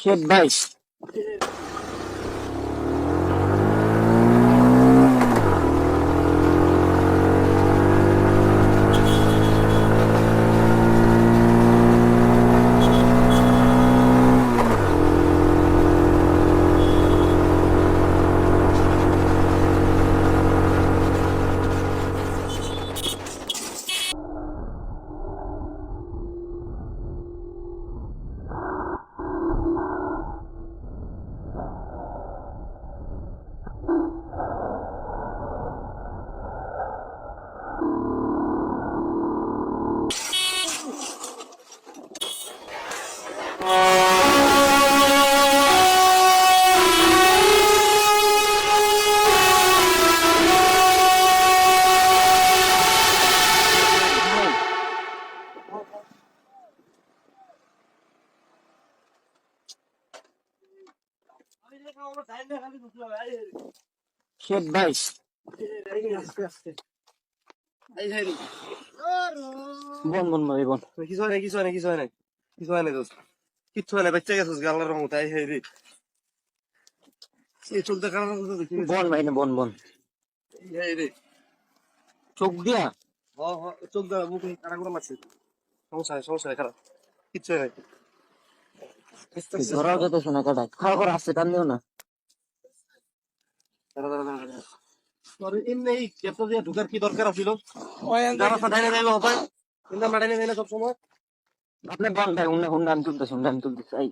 শেখ ভাই শেখ ভাই বন বন ভাই বন হয় হয় হয় হয় হয় বন বন বন চোখ দিয়া হ হ চোখ দা মুখ কাটা করে মারছে সমস্যা নাই সমস্যা নাই খারাপ কিচ্ছু হয় না ধরাও কথা শোনা কাটা খাওয়া করে আসছে টান দিও না ঢুকার কি দরকার ছিল আপনি বল ভাই হুন্ডা আমি তুলতেছি হুন্ডা আমি তুলতেছি এই,